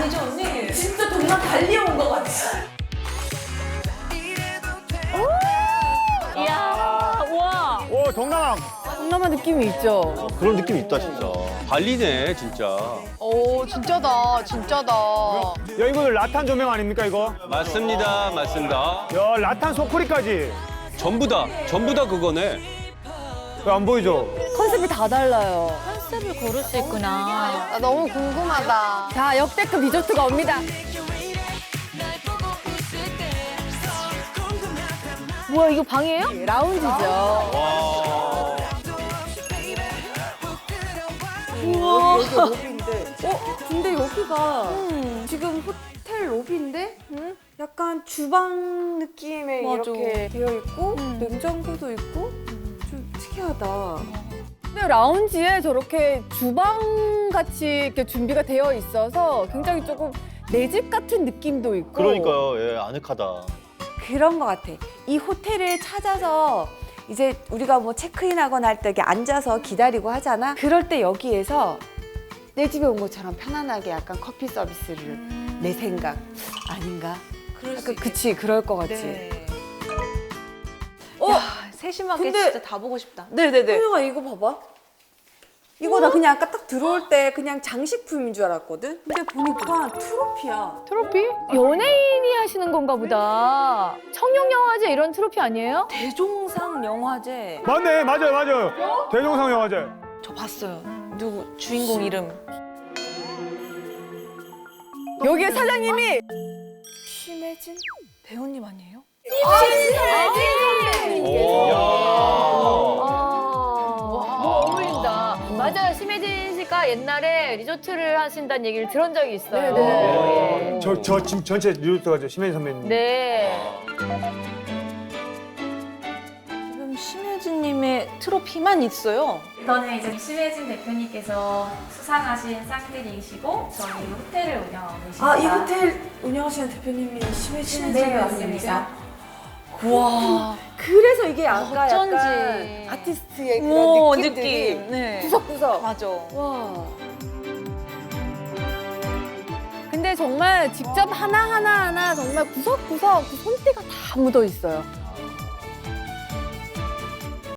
정말 달리 온것 같아. 이야, 와. 오 동남아 동남아 느낌이 있죠. 그런 느낌 있다 진짜. 발리네 진짜. 오 진짜다 진짜다. 야 이거 라탄 조명 아닙니까 이거? 맞습니다, 맞습니다. 야 라탄 소쿠리까지 전부 다, 전부 다 그거네. 왜안 보이죠? 컨셉이 다 달라요. 컨셉을 고를 수 있구나. 나 너무 궁금하다. 자, 역대급 리조트가 옵니다. 뭐야, 이거 방이에요? 라운지죠. 와. 우와. 여기 로비인데. 어? 근데 여기가 지금 호텔 로비인데? 약간 주방 느낌의 맞아. 이렇게 되어 있고 냉장고도 있고 좀 특이하다. 근데 라운지에 저렇게 주방 같이 이렇게 준비가 되어 있어서 굉장히 조금 내 집 같은 느낌도 있고 그러니까요, 예, 아늑하다. 그런 것 같아. 이 호텔을 찾아서 이제 우리가 뭐 체크인하거나 할 때 이렇게 앉아서 기다리고 하잖아. 그럴 때 여기에서 내 집에 온 것처럼 편안하게 약간 커피 서비스를 내 생각 아닌가? 그럴 수 약간 있겠다. 그치 그럴 것 같지. 네. 어? 야, 세심하게 근데- 진짜 다 보고 싶다. 네네네. 소영아 이거 봐봐. 이거 나 그냥 아까 딱 들어올 때 그냥 장식품인 줄 알았거든. 근데 보니까 트로피야. 트로피? 연예인이 하시는 건가 보다. 청룡영화제 이런 트로피 아니에요? 대종상 영화제. 맞네 맞아요 맞아요 대종상 영화제 저 봤어요. 누구 주인공 이름. 여기에 사장님이 심혜진 배우님 아니에요? 아, 옛날에 리조트를 하신다는 얘기를 들은 적이 있어요. 네. 저, 저 지금 전체 리조트가 저 심혜진 선배님 네. 지금 심혜진님의 트로피만 있어요. 이거는 이제 심혜진 대표님께서 수상하신 쌍들이시고 저희 호텔을 운영하고 계십니다. 아 이 호텔 운영하시는 대표님이 심혜진 네? 맞습니다. 와. 그래서 이게 아까 어쩐지. 약간 아티스트의 그런 오, 느낌들이 느낌. 네. 구석구석. 맞아. 와. 근데 정말 직접 하나 하나 하나 정말 구석구석 그 손때가 다 묻어 있어요.